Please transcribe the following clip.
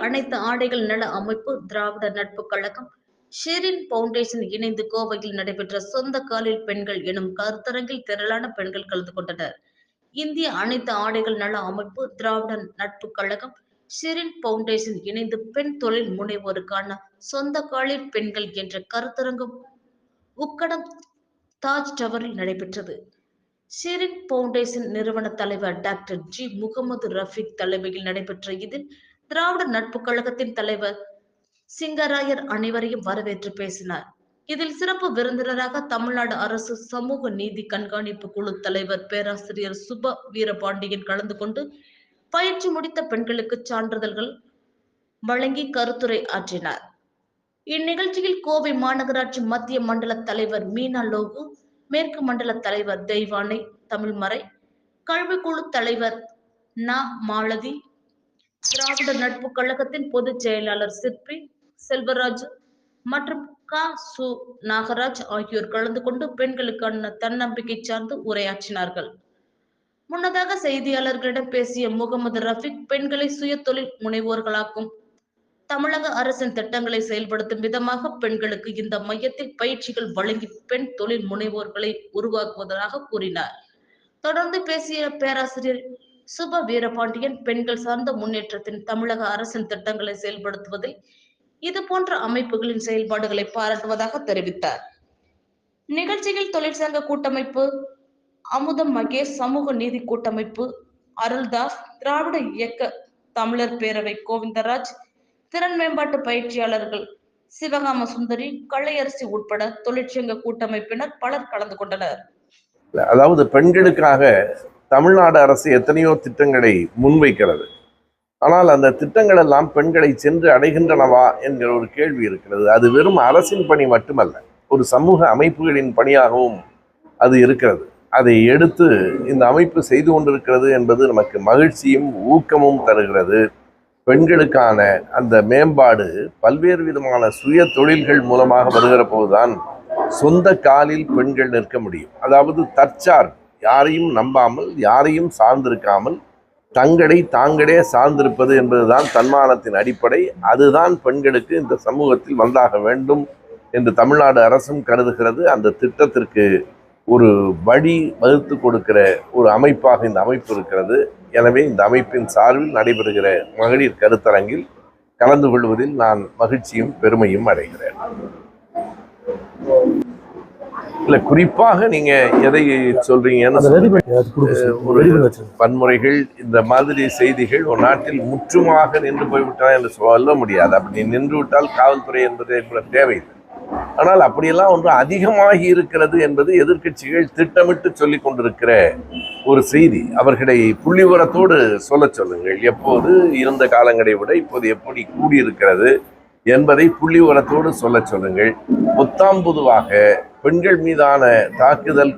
அனைத்து ஆடைகள் நல அமைப்பு திராவிட நட்பு கழகம் ஷெரின் பவுண்டேஷன் இணைந்து கோவையில் நடைபெற்ற சொந்த காலில் பெண்கள் எனும் கருத்தரங்கில் திரளான பெண்கள் கலந்து கொண்டனர். இந்திய அனைத்து ஆடைகள் நல அமைப்பு திராவிட நட்பு கழகம் ஷெரின் பவுண்டேஷன் இணைந்து பெண் தொழில் முனைவோருக்கான சொந்த காலில் பெண்கள் என்ற கருத்தரங்கம் உக்கடம் தாஜ் டவரில் நடைபெற்றது. ஷெரின் பவுண்டேஷன் நிறுவன தலைவர் டாக்டர் ஜி. முகமது ரஃபிக் தலைமையில் நடைபெற்ற இதில் திராவிட நட்பு கழகத்தின் தலைவர் சிங்கராயர் அனைவரையும் வரவேற்று பேசினார். இதில் சிறப்பு விருந்தினராக தமிழ்நாடு அரசு சமூக நீதி கண்காணிப்பு குழு தலைவர் பேராசிரியர் சுப வீரபாண்டியன் கலந்து கொண்டு பயிற்சி முடித்த பெண்களுக்கு சான்றிதழ்கள் வழங்கி கருத்துரை ஆற்றினார். இந்நிகழ்ச்சியில் கோவை மாநகராட்சி மத்திய மண்டல தலைவர் மீனா லோகு மேற்கு மண்டல தலைவர் தெய்வானை தமிழ்மறை கல்விக்குழு தலைவர் ந. மாலதி திராவிட நட்பு கழகத்தின் பொதுச் செயலாளர் சிற்பி செல்வராஜ் மற்றும் க. சு. நாகராஜ் ஆகியோர் கலந்து கொண்டு பெண்களுக்கான தன்னம்பிக்கை சார்ந்து உரையாற்றினார்கள். முன்னதாக செய்தியாளர்களிடம் பேசிய முகமது ரஃபிக் பெண்களை சுய தொழில் முனைவோர்களாக்கும் தமிழக அரசின் திட்டங்களை செயல்படுத்தும் விதமாக பெண்களுக்கு இந்த மையத்தில் பயிற்சிகள் வழங்கி பெண் தொழில் முனைவோர்களை உருவாக்குவதாக கூறினார். தொடர்ந்து பேசிய பேராசிரியர் சுப வீரபாண்டியன் பெண்கள் சார்ந்த முன்னேற்றத்தின் தமிழக அரசின் திட்டங்களை செயல்படுத்துவதில் இது போன்ற அமைப்புகளின் செயல்பாடுகளை பாராட்டுவதாக தெரிவித்தார். நிகழ்ச்சியில் தொழிற்சங்க கூட்டமைப்பு அமுதம் மகேஷ் சமூக நீதி கூட்டமைப்பு அருள்தாஸ் திராவிட இயக்க தமிழர் பேரவை கோவிந்தராஜ் திறன் மேம்பாட்டு பயிற்சியாளர்கள் சிவகாம சுந்தரி கள்ளையரசி உட்பட தொழிற்சங்க கூட்டமைப்பினர் பலர் கலந்து கொண்டனர். அதாவது பெண்களுக்காக தமிழ்நாடு அரசு எத்தனையோ திட்டங்களை முன்வைக்கிறது. ஆனால் அந்த திட்டங்கள் எல்லாம் பெண்களை சென்று அடைகின்றனவா என்கிற ஒரு கேள்வி இருக்கிறது. அது வெறும் அரசின் பணி மட்டுமல்ல ஒரு சமூக அமைப்புகளின் பணியாகவும் அது இருக்கிறது. அதை எடுத்து இந்த அமைப்பு செய்து கொண்டிருக்கிறது என்பது நமக்கு மகிழ்ச்சியும் ஊக்கமும் தருகிறது. பெண்களுக்கான அந்த மேம்பாடு பல்வேறு விதமான சுய தொழில்கள் மூலமாக வருகிற போதுதான் சொந்த காலில் பெண்கள் நிற்க முடியும். அதாவது தற்சார் யாரையும் நம்பாமல் யாரையும் சார்ந்திருக்காமல் தங்களை தாங்களே சார்ந்திருப்பது என்பதுதான் தன்மானத்தின் அடிப்படை. அதுதான் பெண்களுக்கு இந்த சமூகத்தில் வந்தாக வேண்டும் என்று தமிழ்நாடு அரசும் கருதுகிறது. அந்த திட்டத்திற்கு ஒரு வழி வகுத்து கொடுக்கிற ஒரு அமைப்பாக இந்த அமைப்பு இருக்கிறது. எனவே இந்த அமைப்பின் சார்பில் நடைபெறுகிற மகளிர் கருத்தரங்கில் கலந்து கொள்வதில் நான் மகிழ்ச்சியும் பெருமையும் அடைகிறேன். இல்ல குறிப்பாக நீங்க எதை சார் ஒரு வன்முறைகள் இந்த மாதிரி செய்திகள் ஒரு நாட்டில் முற்றுமாக நின்று போய்விட்டன என்று சொல்ல முடியாது. அப்படி நின்று விட்டால் காவல்துறை என்பது கூட தேவையில்லை. ஆனால் அப்படியெல்லாம் ஒன்று அதிகமாகி இருக்கிறது என்பது எதிர்க்கட்சிகள் திட்டமிட்டு சொல்லிக் கொண்டிருக்கிற ஒரு செய்தி. அவர்களை புள்ளிவரத்தோடு சொல்ல சொல்லுங்கள். எப்போது இருந்த காலங்களை விட இப்போது எப்படி கூடியிருக்கிறது என்பதை புள்ளிவரத்தோடு சொல்ல சொல்லுங்கள். பொத்தாம் பொதுவாக பெண்கள் மீதான தாக்குதல்